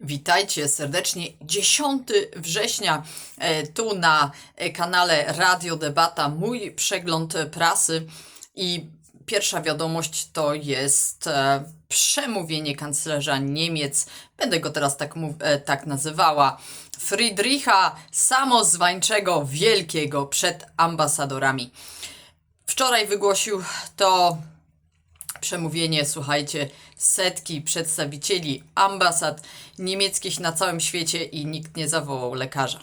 Witajcie serdecznie. 10 września e, tu na e, kanale Radio Debata mój przegląd prasy i pierwsza wiadomość to jest e, przemówienie kanclerza Niemiec. Będę go teraz tak, tak nazywała. Friedricha Samozwańczego Wielkiego przed ambasadorami. Wczoraj wygłosił to przemówienie, słuchajcie, setki przedstawicieli ambasad niemieckich na całym świecie i nikt nie zawołał lekarza.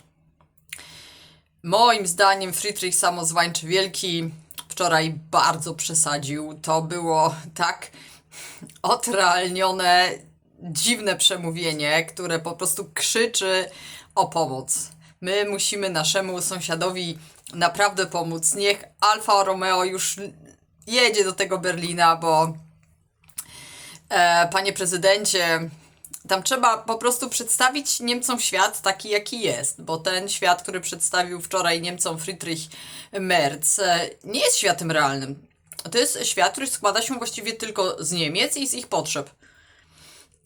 Moim zdaniem Friedrich Samozwańczy Wielki wczoraj bardzo przesadził. To było tak odrealnione, dziwne przemówienie, które po prostu krzyczy o pomoc. My musimy naszemu sąsiadowi naprawdę pomóc. Niech Alfa Romeo już jedzie do tego Berlina, bo panie prezydencie, tam trzeba po prostu przedstawić Niemcom świat taki, jaki jest, bo ten świat, który przedstawił wczoraj Niemcom Friedrich Merz, e, nie jest światem realnym. To jest świat, który składa się właściwie tylko z Niemiec i z ich potrzeb.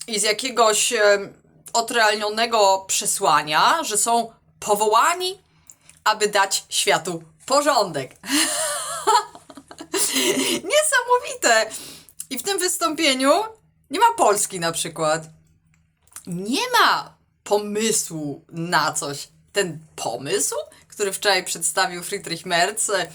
I z jakiegoś e, odrealnionego przesłania, że są powołani, aby dać światu porządek. Niesamowite! I w tym wystąpieniu nie ma Polski na przykład. Nie ma pomysłu na coś. Ten pomysł, który wczoraj przedstawił Friedrich Merz e,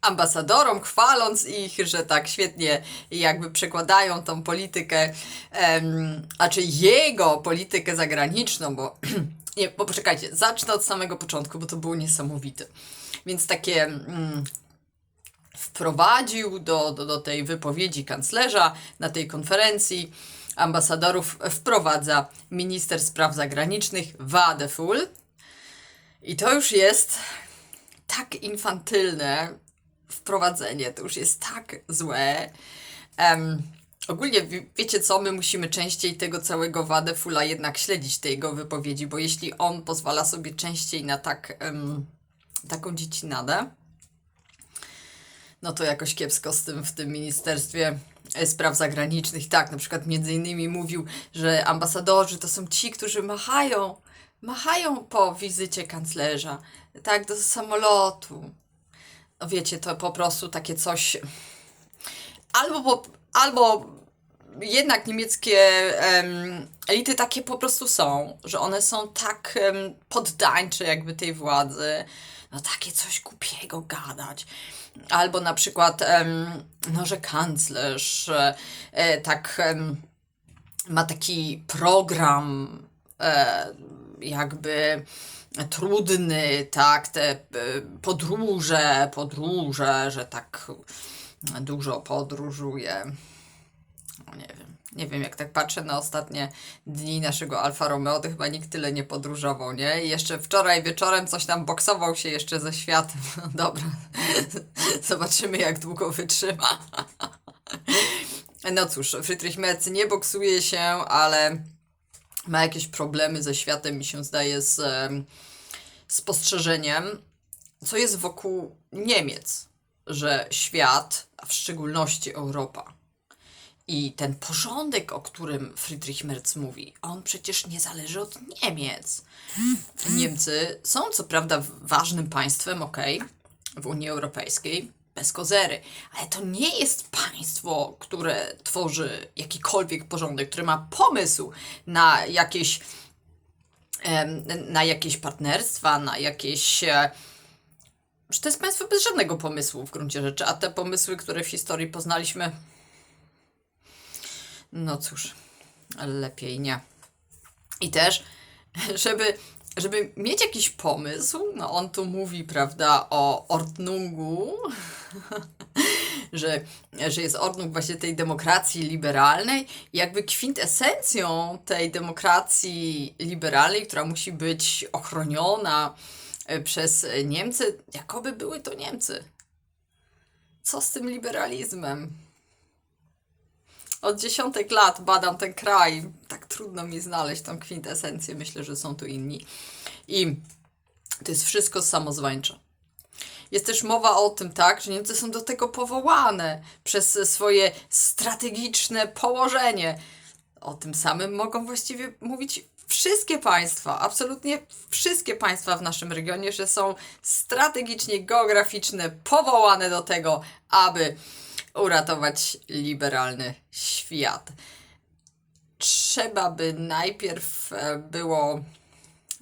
ambasadorom, chwaląc ich, że tak świetnie jakby przekładają tą politykę, em, a czy jego politykę zagraniczną, bo nie, bo poczekajcie, zacznę od samego początku, bo to było niesamowite. Więc takie mm, wprowadził do, do, do tej wypowiedzi kanclerza na tej konferencji ambasadorów wprowadza minister spraw zagranicznych Wadeful. I to już jest tak infantylne wprowadzenie, to już jest tak złe. Em, ogólnie wie- wiecie co, my musimy częściej tego całego Wadefula jednak śledzić tej jego wypowiedzi, bo jeśli on pozwala sobie częściej na tak, em, taką dziecinadę, no to jakoś kiepsko z tym w tym Ministerstwie e, Spraw Zagranicznych. Tak, na przykład między innymi mówił, że ambasadorzy to są ci, którzy machają, machają po wizycie kanclerza, tak, do samolotu. No wiecie, to po prostu takie coś albo, albo jednak niemieckie em, elity takie po prostu są, że one są tak em, poddańcze jakby tej władzy, no takie coś głupiego gadać. Albo na przykład, em, no że kanclerz e, e, tak em, ma taki program e, jakby trudny, tak, te e, podróże, podróże, że tak dużo podróżuje. No nie wiem. Nie wiem, jak tak patrzę na ostatnie dni naszego Alfa Romeo, to chyba nikt tyle nie podróżował, nie? I jeszcze wczoraj wieczorem coś tam boksował się jeszcze ze światem. No dobra, zobaczymy jak długo wytrzyma. No cóż, Friedrich Merz nie boksuje się, ale ma jakieś problemy ze światem, mi się zdaje, z em, spostrzeżeniem, co jest wokół Niemiec, że świat, a w szczególności Europa, i ten porządek, o którym Friedrich Merz mówi, on przecież nie zależy od Niemiec. Niemcy są co prawda ważnym państwem, okej, w Unii Europejskiej, bez kozery, ale to nie jest państwo, które tworzy jakikolwiek porządek, które ma pomysł na jakieś, na jakieś partnerstwa, na jakieś. e, Że to jest państwo bez żadnego pomysłu w gruncie rzeczy, a te pomysły, które w historii poznaliśmy, no cóż, lepiej nie. I też, żeby, żeby mieć jakiś pomysł, no on tu mówi, prawda, o Ordnungu, że, że jest Ordnung właśnie tej demokracji liberalnej, jakby kwintesencją tej demokracji liberalnej, która musi być ochroniona e, przez Niemcy, jakoby były to Niemcy. Co z tym liberalizmem? Od dziesiątek lat badam ten kraj. Tak trudno mi znaleźć tą kwintesencję. Myślę, że są tu inni. I to jest wszystko samozwańcze. Jest też mowa o tym, tak, że Niemcy są do tego powołane przez swoje strategiczne położenie. O tym samym mogą właściwie mówić wszystkie państwa, absolutnie wszystkie państwa w naszym regionie, że są strategicznie, geograficzne, powołane do tego, aby uratować liberalny świat. Trzeba by najpierw e, było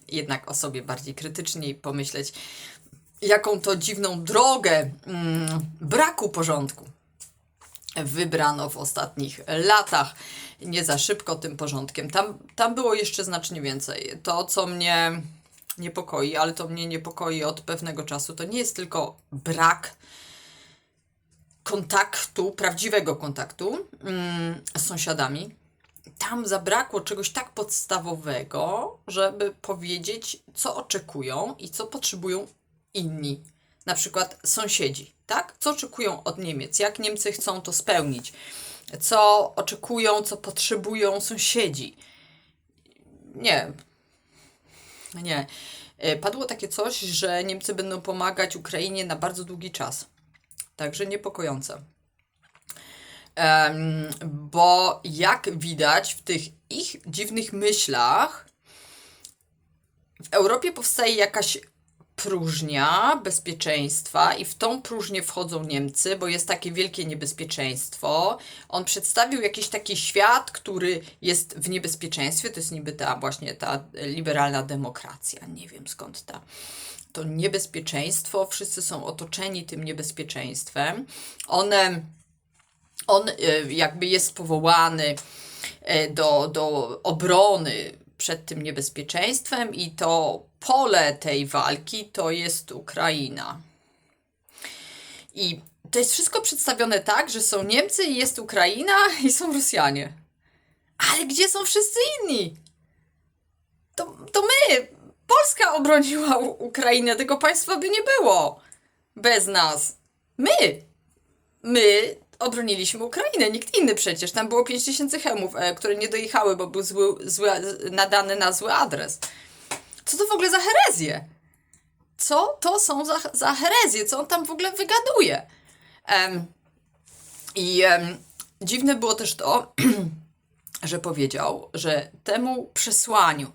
jednak o sobie bardziej krytycznie pomyśleć, jaką to dziwną drogę mm, braku porządku wybrano w ostatnich latach. Nie za szybko tym porządkiem. Tam, tam było jeszcze znacznie więcej. To, co mnie niepokoi, ale to mnie niepokoi od pewnego czasu, to nie jest tylko brak kontaktu, prawdziwego kontaktu mm, z sąsiadami. Tam zabrakło czegoś tak podstawowego, żeby powiedzieć, co oczekują i co potrzebują inni. Na przykład sąsiedzi, tak? Co oczekują od Niemiec? Jak Niemcy chcą to spełnić? Co oczekują, co potrzebują sąsiedzi? Nie. Nie. E, Padło takie coś, że Niemcy będą pomagać Ukrainie na bardzo długi czas. Także niepokojące. Bo jak widać w tych ich dziwnych myślach, w Europie powstaje jakaś próżnia bezpieczeństwa i w tą próżnię wchodzą Niemcy, bo jest takie wielkie niebezpieczeństwo. On przedstawił jakiś taki świat, który jest w niebezpieczeństwie, to jest niby ta właśnie ta liberalna demokracja. Nie wiem skąd ta to niebezpieczeństwo, wszyscy są otoczeni tym niebezpieczeństwem. One on e, jakby jest powołany e, do, do obrony przed tym niebezpieczeństwem i to pole tej walki to jest Ukraina. I to jest wszystko przedstawione tak, że są Niemcy jest Ukraina i są Rosjanie. Ale gdzie są wszyscy inni? To, to my, Polska obroniła Ukrainę, tego państwa by nie było bez nas. My, my obroniliśmy Ukrainę, nikt inny przecież. Tam było 5000 hemów, e, które nie dojechały, bo był zły, zły, nadany na zły adres. Co to w ogóle za herezje? Co to są za, za herezje? Co on tam w ogóle wygaduje? I dziwne było też to, że powiedział, że temu przesłaniu,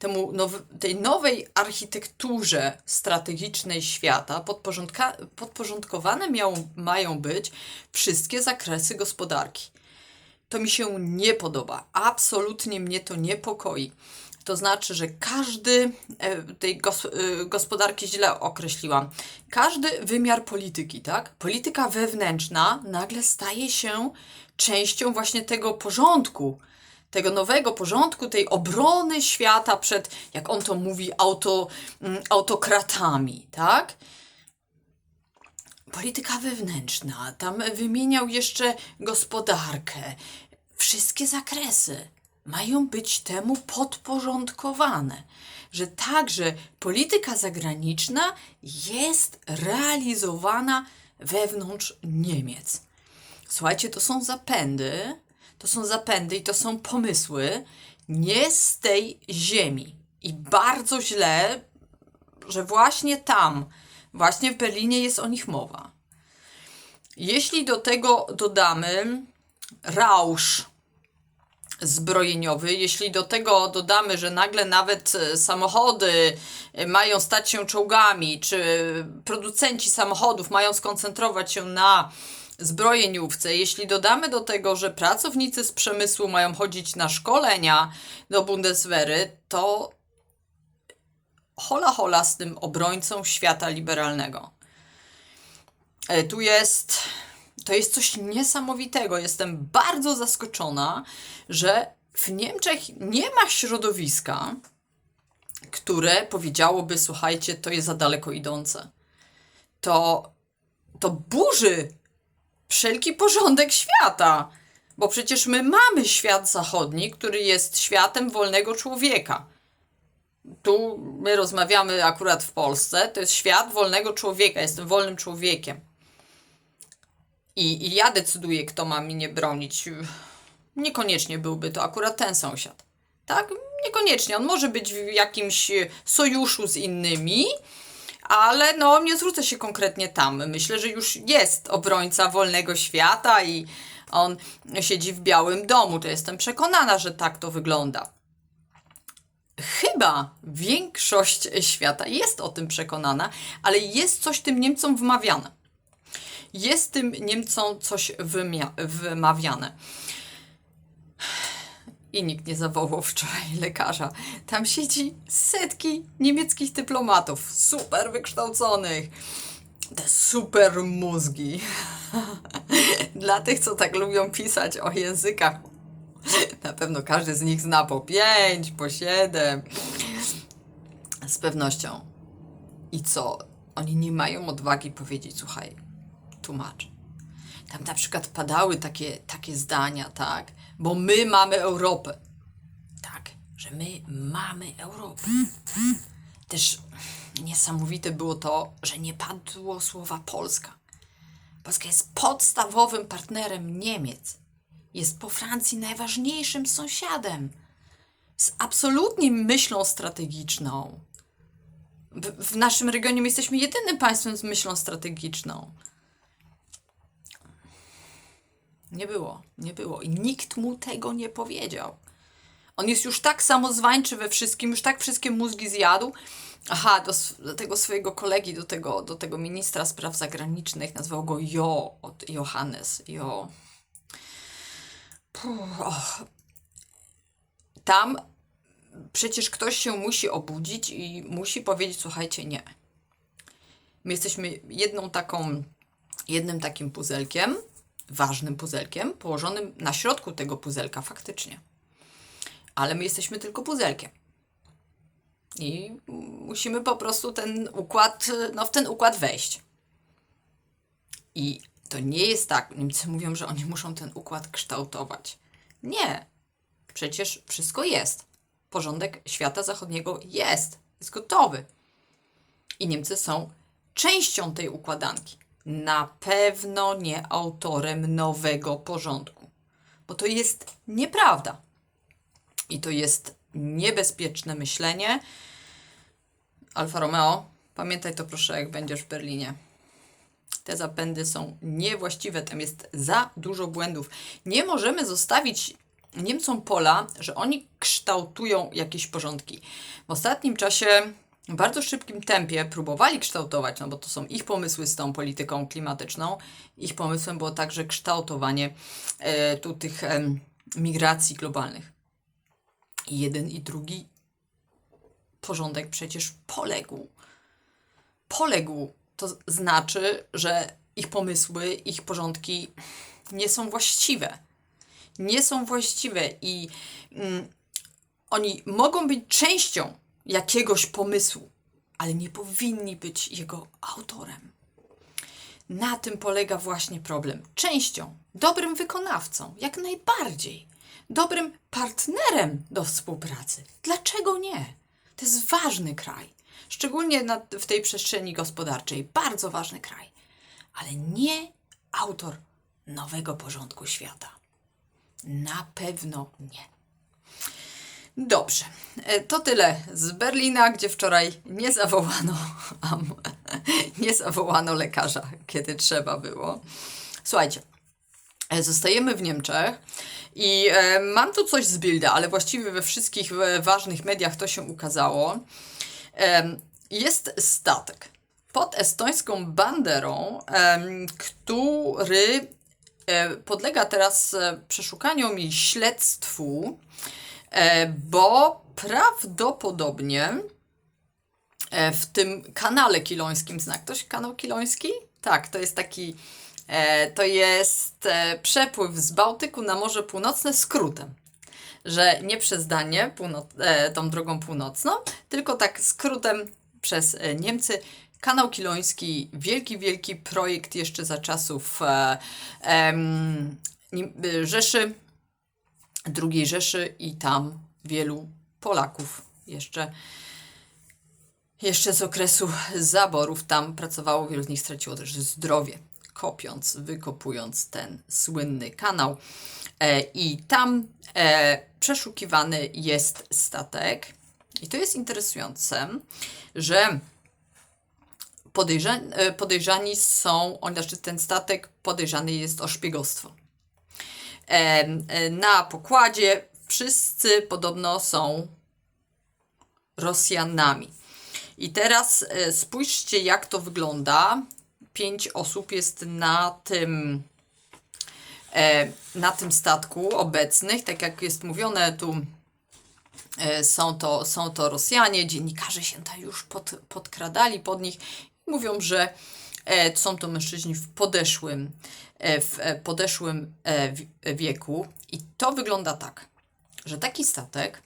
temu tej nowej architekturze strategicznej świata podporządkowane miał, mają być wszystkie zakresy gospodarki. To mi się nie podoba. Absolutnie mnie to niepokoi. To znaczy, że każdy, e, tej e, gospodarki źle określiłam, każdy wymiar polityki, tak? Polityka wewnętrzna nagle staje się częścią właśnie tego porządku, tego nowego porządku, tej obrony świata przed, jak on to mówi, auto, mm, autokratami, tak? Polityka wewnętrzna, tam wymieniał jeszcze gospodarkę. Wszystkie zakresy mają być temu podporządkowane, że także polityka zagraniczna jest realizowana wewnątrz Niemiec. Słuchajcie, to są zapędy, to są zapędy i to są pomysły nie z tej ziemi. I bardzo źle, że właśnie tam, właśnie w Berlinie jest o nich mowa. Jeśli do tego dodamy rausz zbrojeniowy, jeśli do tego dodamy, że nagle nawet e, samochody e, mają stać się czołgami, czy producenci samochodów mają skoncentrować się na zbrojeniówce, jeśli dodamy do tego, że pracownicy z przemysłu mają chodzić na szkolenia do Bundeswehry, to hola hola z tym obrońcą świata liberalnego. E, Tu jest. To jest coś niesamowitego. Jestem bardzo zaskoczona, że w Niemczech nie ma środowiska, które powiedziałoby: Słuchajcie, to jest za daleko idące. To, to burzy wszelki porządek świata. Bo przecież my mamy świat zachodni, który jest światem wolnego człowieka. Tu my rozmawiamy akurat w Polsce, to jest świat wolnego człowieka, jestem wolnym człowiekiem. I, I ja decyduję, kto ma mnie bronić. Niekoniecznie byłby to akurat ten sąsiad. Tak? Niekoniecznie. On może być w jakimś sojuszu z innymi, ale no nie zwrócę się konkretnie tam. Myślę, że już jest obrońca wolnego świata i On siedzi w Białym Domu, to jestem przekonana, że tak to wygląda. Chyba większość świata jest o tym przekonana, ale jest coś tym Niemcom wmawiane. Jest tym Niemcom coś wymawiane. I nikt nie zawołał wczoraj lekarza. Tam siedzi setki niemieckich dyplomatów, super wykształconych. Te super mózgi. Dla tych, co tak lubią pisać o językach. Na pewno każdy z nich zna po pięć, po siedem. Z pewnością. I co? Oni nie mają odwagi powiedzieć, słuchaj, tłumacz. Tam na przykład padały takie, takie zdania, tak? Bo my mamy Europę. Tak, że my mamy Europę. Też niesamowite było to, że nie padło słowa Polska. Polska jest podstawowym partnerem Niemiec. Jest po Francji najważniejszym sąsiadem. Z absolutnie myślą strategiczną. W, w naszym regionie my jesteśmy jedynym państwem z myślą strategiczną. Nie było, nie było. I nikt mu tego nie powiedział. On jest już tak samozwańczy we wszystkim, już tak wszystkie mózgi zjadł. Aha, do, do tego swojego kolegi, do tego, do tego ministra spraw zagranicznych, nazwał go Jo, od Johannes, Jo. Puh, och. Tam przecież ktoś się musi obudzić i musi powiedzieć, słuchajcie, nie. My jesteśmy jedną taką, jednym takim puzelkiem, ważnym puzelkiem, położonym na środku tego puzelka faktycznie. Ale my jesteśmy tylko puzelkiem. I musimy po prostu ten układ, no w ten układ wejść. I to nie jest tak. Niemcy mówią, że oni muszą ten układ kształtować. Nie. Przecież wszystko jest. Porządek świata zachodniego jest. Jest gotowy. I Niemcy są częścią tej układanki. Na pewno nie autorem nowego porządku. Bo to jest nieprawda. I to jest niebezpieczne myślenie. Alfa Romeo, pamiętaj to proszę, jak będziesz w Berlinie. Te zapędy są niewłaściwe, tam jest za dużo błędów. Nie możemy zostawić Niemcom pola, że oni kształtują jakieś porządki. W ostatnim czasie w bardzo szybkim tempie próbowali kształtować, no bo to są ich pomysły z tą polityką klimatyczną. Ich pomysłem było także kształtowanie e, tu tych em, migracji globalnych. I jeden i drugi porządek przecież poległ. Poległ. To znaczy, że ich pomysły, ich porządki nie są właściwe. Nie są właściwe i mm, oni mogą być częścią jakiegoś pomysłu, ale nie powinni być jego autorem. Na tym polega właśnie problem. Częścią, dobrym wykonawcą, jak najbardziej. Dobrym partnerem do współpracy. Dlaczego nie? To jest ważny kraj. Szczególnie na, w tej przestrzeni gospodarczej. Bardzo ważny kraj. Ale nie autor nowego porządku świata. Na pewno nie. Dobrze, E, to tyle z Berlina, gdzie wczoraj nie zawołano, nie zawołano lekarza, kiedy trzeba było. Słuchajcie, e, zostajemy w Niemczech i e, mam tu coś z Bilda, ale właściwie we wszystkich ważnych mediach to się ukazało. Jest statek pod estońską banderą, który podlega teraz przeszukaniom i śledztwu, bo prawdopodobnie e, w tym kanale kilońskim, zna ktoś kanał kiloński? Tak, to jest taki, e, to jest e, przepływ z Bałtyku na Morze Północne skrótem. Że nie przez Danię, e, tą drogą północną, tylko tak skrótem przez e, Niemcy. Kanał Kiloński, wielki, wielki projekt jeszcze za czasów e, e, Rzeszy, II Rzeszy i tam wielu Polaków jeszcze jeszcze z okresu zaborów tam pracowało, wielu z nich straciło też zdrowie, kopiąc, wykopując ten słynny kanał. E, I tam e, przeszukiwany jest statek. I to jest interesujące, że podejrzani, podejrzani są, znaczy ten statek podejrzany jest o szpiegostwo. E, na pokładzie wszyscy podobno są Rosjanami. I teraz e, spójrzcie, jak to wygląda. Pięć osób jest na tym, e, na tym statku obecnych. Tak jak jest mówione, tu są to, są to Rosjanie. Dziennikarze się tam już pod, podkradali pod nich. Mówią, że są to mężczyźni w podeszłym, w e, podeszłym e, wi- wieku. I to wygląda tak, że taki statek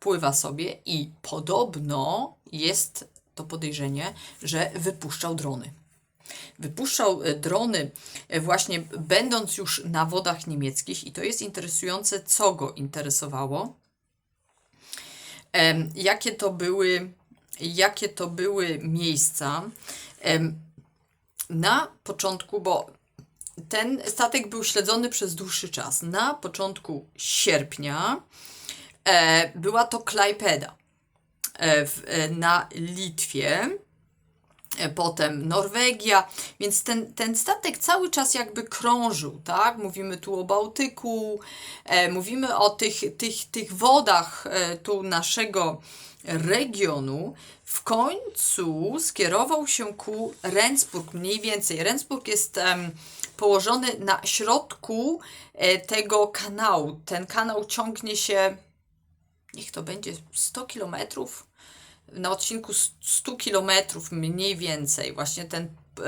pływa sobie i podobno jest to podejrzenie, że wypuszczał drony. Wypuszczał e, drony e, właśnie będąc już na wodach niemieckich i to jest interesujące, co go interesowało. Jakie to były, jakie to były miejsca. Na początku, bo ten statek był śledzony przez dłuższy czas. Na początku sierpnia e, była to Klajpeda e, w, e, na Litwie, e, potem Norwegia, więc ten, ten statek cały czas jakby krążył, tak? Mówimy tu o Bałtyku, e, mówimy o tych, tych, tych wodach e, tu naszego regionu. W końcu skierował się ku Rendsburg, mniej więcej. Rendsburg jest położony na środku e, tego kanału. Ten kanał ciągnie się niech to będzie 100 kilometrów, na odcinku 100 kilometrów mniej więcej, właśnie ten, e,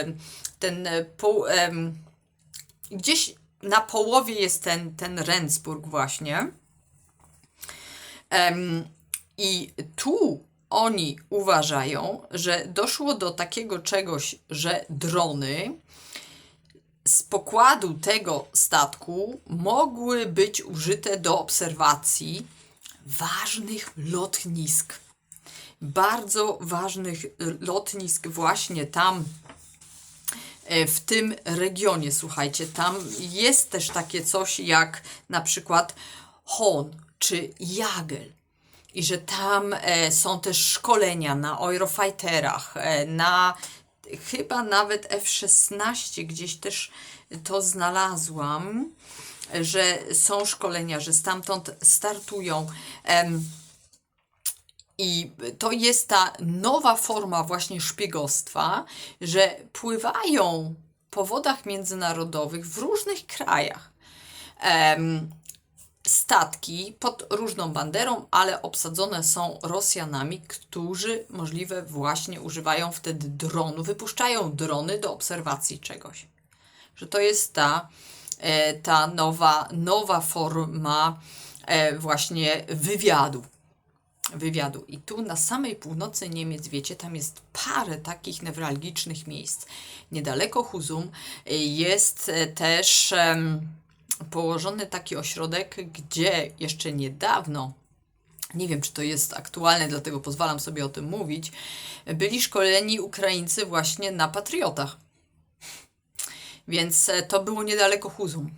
e, ten gdzieś na połowie jest ten, ten Rendsburg właśnie. I tu oni uważają, że doszło do takiego czegoś, że drony z pokładu tego statku mogły być użyte do obserwacji ważnych lotnisk. Bardzo ważnych y, lotnisk właśnie tam e, w tym regionie, słuchajcie, tam jest też takie coś jak na przykład Hon czy Jagel. I że tam e, są też szkolenia na Eurofighterach, e, na chyba nawet F-16, gdzieś też to znalazłam, że są szkolenia, że stamtąd startują. I to jest ta nowa forma właśnie szpiegostwa, że pływają po wodach międzynarodowych w różnych krajach. Statki pod różną banderą, ale obsadzone są Rosjanami, którzy możliwe właśnie używają wtedy dronu, wypuszczają drony do obserwacji czegoś. Że to jest ta, e, ta nowa, nowa forma e, właśnie wywiadu wywiadu. I tu na samej północy Niemiec, wiecie, tam jest parę takich newralgicznych miejsc. Niedaleko Huzum y, jest e, też em, położony taki ośrodek, gdzie jeszcze niedawno nie wiem, czy to jest aktualne, dlatego pozwalam sobie o tym mówić. Byli szkoleni Ukraińcy właśnie na patriotach. Więc e, to było niedaleko Huzum.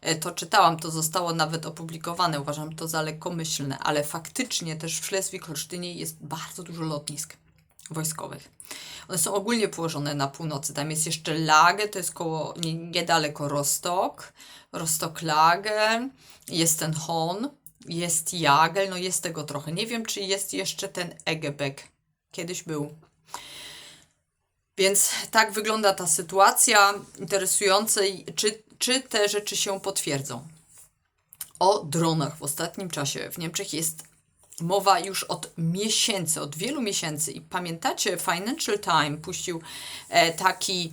E, To czytałam, to zostało nawet opublikowane. Uważam to za lekkomyślne, ale faktycznie też w Szlezwig-Holsztynie jest bardzo dużo lotnisk wojskowych. One są ogólnie położone na północy. Tam jest jeszcze Lage, to jest koło, nie, niedaleko Rostok, Rostok-Lage, jest ten Hon, jest Jagel, no jest tego trochę. Nie wiem, czy jest jeszcze ten Egebek. Kiedyś był. Więc tak wygląda ta sytuacja. Interesujące, czy, czy te rzeczy się potwierdzą. O dronach w ostatnim czasie w Niemczech jest mowa już od miesięcy, od wielu miesięcy. I pamiętacie, Financial Times puścił e, taki,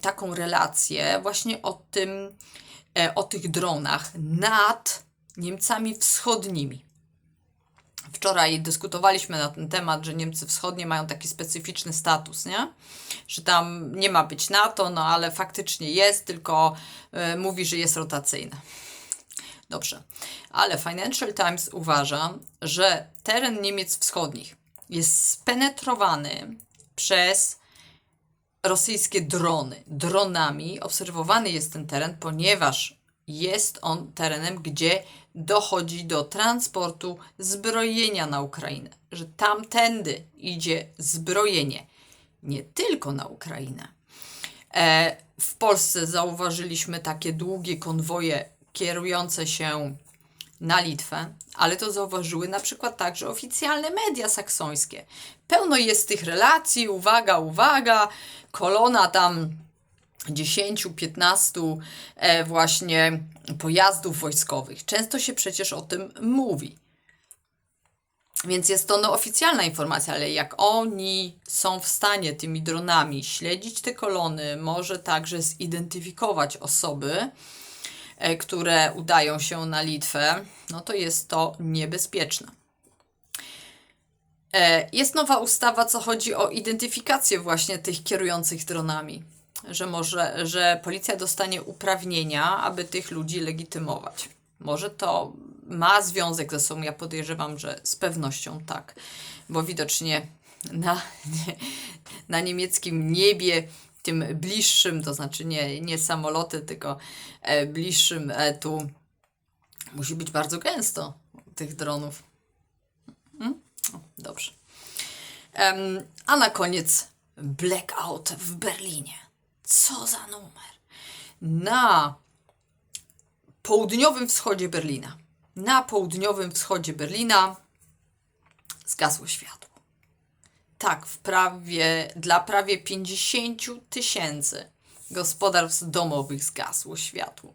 taką relację właśnie o tym, e, o tych dronach nad Niemcami wschodnimi. Wczoraj dyskutowaliśmy na ten temat, że Niemcy Wschodnie mają taki specyficzny status, nie? Że tam nie ma być NATO, no ale faktycznie jest, tylko y, mówi, że jest rotacyjne. Dobrze, ale Financial Times uważa, że teren Niemiec Wschodnich jest spenetrowany przez rosyjskie drony. Dronami obserwowany jest ten teren, ponieważ jest on terenem, gdzie dochodzi do transportu zbrojenia na Ukrainę. Że tamtędy idzie zbrojenie. Nie tylko na Ukrainę. E, w Polsce zauważyliśmy takie długie konwoje kierujące się na Litwę, ale to zauważyły na przykład także oficjalne media saksońskie. Pełno jest tych relacji, uwaga, uwaga, kolona tam 10-15 e, właśnie pojazdów wojskowych. Często się przecież o tym mówi. Więc jest to no, oficjalna informacja, ale jak oni są w stanie tymi dronami śledzić te kolony, może także zidentyfikować osoby, które udają się na Litwę, no to jest to niebezpieczne. E, Jest nowa ustawa, co chodzi o identyfikację właśnie tych kierujących dronami, że może, że policja dostanie uprawnienia, aby tych ludzi legitymować. Może to ma związek ze sobą, ja podejrzewam, że z pewnością tak, bo widocznie na, na niemieckim niebie, tym bliższym, to znaczy nie, nie samoloty, tylko e, bliższym e, tu musi być bardzo gęsto tych dronów. Mm? O, dobrze. Em, a na koniec blackout w Berlinie. Co za numer? Na południowym wschodzie Berlina. Na południowym wschodzie Berlina zgasło światło. Tak, w prawie, dla prawie 50 tysięcy gospodarstw domowych zgasło światło.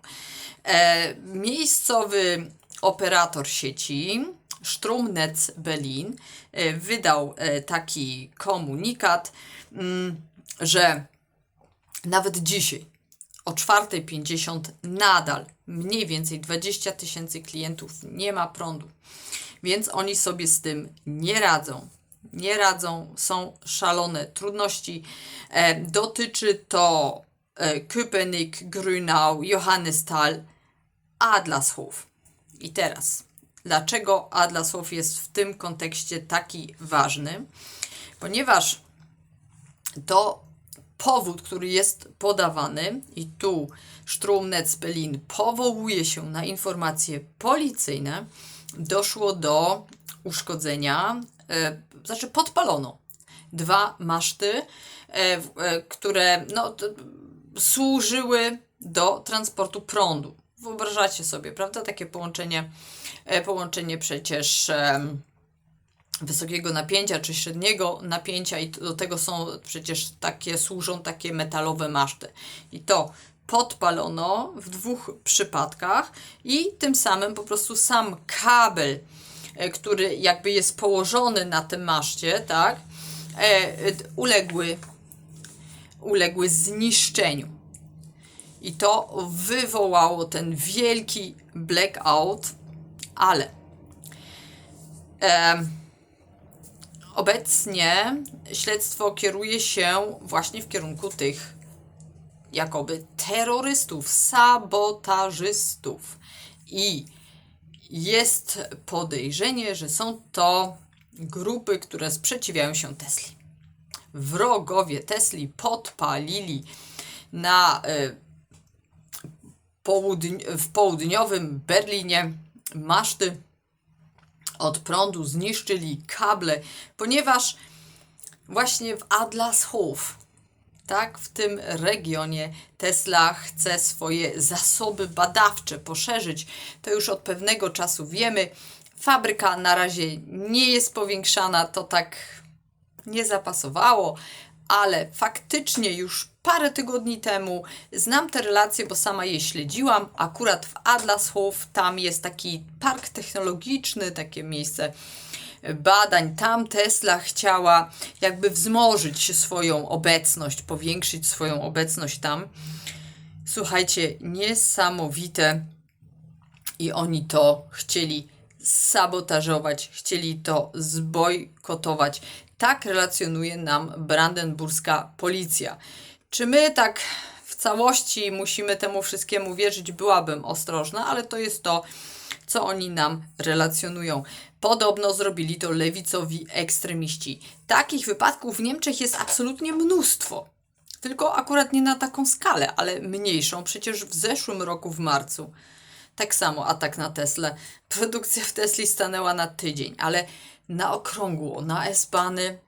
E, miejscowy operator sieci Stromnetz Berlin e, wydał e, taki komunikat, mm, że nawet dzisiaj o 4.50 nadal mniej więcej 20 tysięcy klientów nie ma prądu. Więc oni sobie z tym nie radzą. Nie radzą, są szalone trudności. E, dotyczy to e, Köpenick, Grünau, Johannisthal, Adlershof. I teraz, dlaczego Adlershof jest w tym kontekście taki ważny? Ponieważ to powód, który jest podawany, i tu Stromnetz Berlin powołuje się na informacje policyjne, doszło do uszkodzenia, znaczy podpalono dwa maszty, e, e, które no, służyły do transportu prądu. Wyobrażacie sobie, prawda? Takie połączenie, e, połączenie przecież. wysokiego napięcia czy średniego napięcia i do tego są przecież takie, służą takie metalowe maszty. I to podpalono w dwóch przypadkach i tym samym po prostu sam kabel, e, który jakby jest położony na tym maszcie, tak, e, uległy, uległy zniszczeniu. I to wywołało ten wielki blackout, ale em, Obecnie śledztwo kieruje się właśnie w kierunku tych jakoby terrorystów, sabotażystów. I jest podejrzenie, że są to grupy, które sprzeciwiają się Tesli. Wrogowie Tesli podpalili na y, południ- w południowym Berlinie maszty od prądu, zniszczyli kable, ponieważ właśnie w Adlershof, tak, w tym regionie Tesla chce swoje zasoby badawcze poszerzyć. To już od pewnego czasu wiemy. Fabryka na razie nie jest powiększana, to tak nie zapasowało, ale faktycznie już parę tygodni temu znam te relacje, bo sama je śledziłam. Akurat w Adlershof tam jest taki park technologiczny, takie miejsce badań. Tam Tesla chciała jakby wzmożyć swoją obecność, powiększyć swoją obecność tam. Słuchajcie, niesamowite i oni to chcieli sabotażować, chcieli to zbojkotować. Tak relacjonuje nam brandenburska policja. Czy my tak w całości musimy temu wszystkiemu wierzyć? Byłabym ostrożna, ale to jest to, co oni nam relacjonują. Podobno zrobili to lewicowi ekstremiści. Takich wypadków w Niemczech jest absolutnie mnóstwo. Tylko akurat nie na taką skalę, ale mniejszą. Przecież w zeszłym roku w marcu tak samo atak na Teslę. Produkcja w Tesli stanęła na tydzień, ale na okrągło, na S-Bany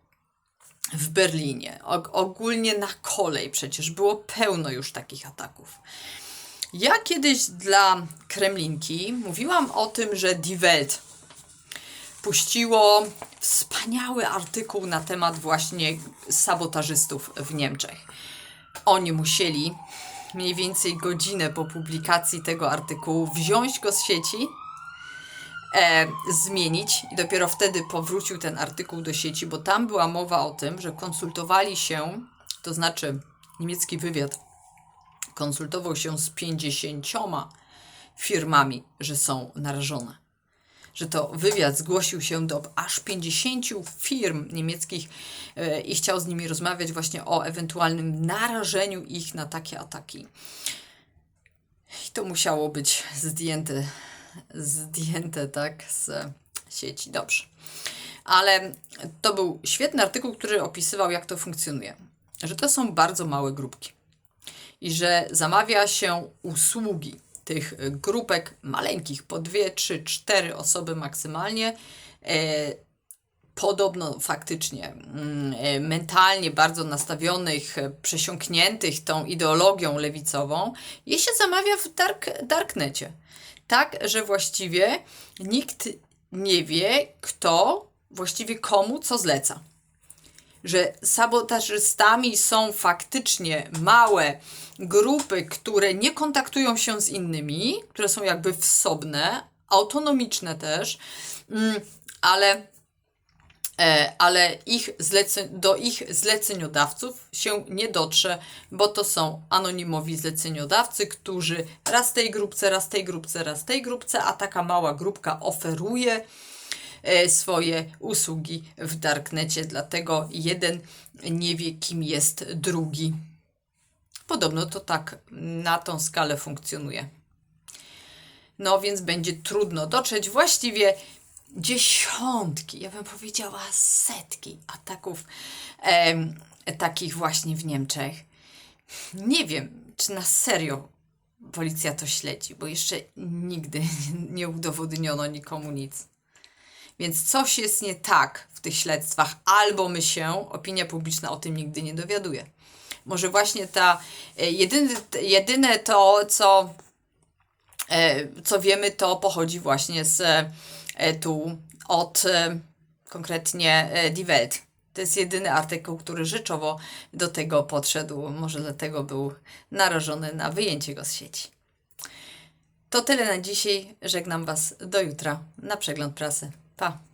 w Berlinie, og- ogólnie na kolej przecież było pełno już takich ataków. Ja kiedyś dla Kremlinki mówiłam o tym, że Die Welt puściło wspaniały artykuł na temat właśnie sabotażystów w Niemczech. Oni musieli mniej więcej godzinę po publikacji tego artykułu wziąć go z sieci, e, zmienić i dopiero wtedy powrócił ten artykuł do sieci, bo tam była mowa o tym, że konsultowali się, to znaczy niemiecki wywiad konsultował się z 50 firmami, że są narażone. Że to wywiad zgłosił się do aż 50 firm niemieckich e, i chciał z nimi rozmawiać właśnie o ewentualnym narażeniu ich na takie ataki. I to musiało być zdjęte, zdjęte tak z sieci. Dobrze. Ale to był świetny artykuł, który opisywał, jak to funkcjonuje. Że to są bardzo małe grupki i że zamawia się usługi tych y, grupek maleńkich, po dwie, trzy, cztery osoby maksymalnie. E, podobno faktycznie mm, e, mentalnie bardzo nastawionych, e, przesiąkniętych tą ideologią lewicową, je się zamawia w dark, darknecie. Tak, że właściwie nikt nie wie, kto właściwie komu co zleca że sabotażystami są faktycznie małe grupy, które nie kontaktują się z innymi, które są jakby wsobne, autonomiczne też, mm, ale, e, ale ich zlece- do ich zleceniodawców się nie dotrze, bo to są anonimowi zleceniodawcy, którzy raz tej grupce, raz tej grupce, raz tej grupce, a taka mała grupka oferuje e, swoje usługi w darknecie, dlatego jeden nie wie, kim jest drugi. Podobno to tak na tą skalę funkcjonuje. No więc będzie trudno dotrzeć właściwie dziesiątki, ja bym powiedziała setki ataków em, takich właśnie w Niemczech. Nie wiem, czy na serio policja to śledzi, bo jeszcze nigdy nie udowodniono nikomu nic. Więc coś jest nie tak w tych śledztwach, albo my się, opinia publiczna o tym nigdy nie dowiaduje. Może właśnie ta e, jedyny, jedyne to, co, e, co wiemy, to pochodzi właśnie z e, tu od konkretnie Die Welt. To jest jedyny artykuł, który rzeczowo do tego podszedł. Może dlatego był narażony na wyjęcie go z sieci. To tyle na dzisiaj. Żegnam Was do jutra na przegląd prasy. Pa!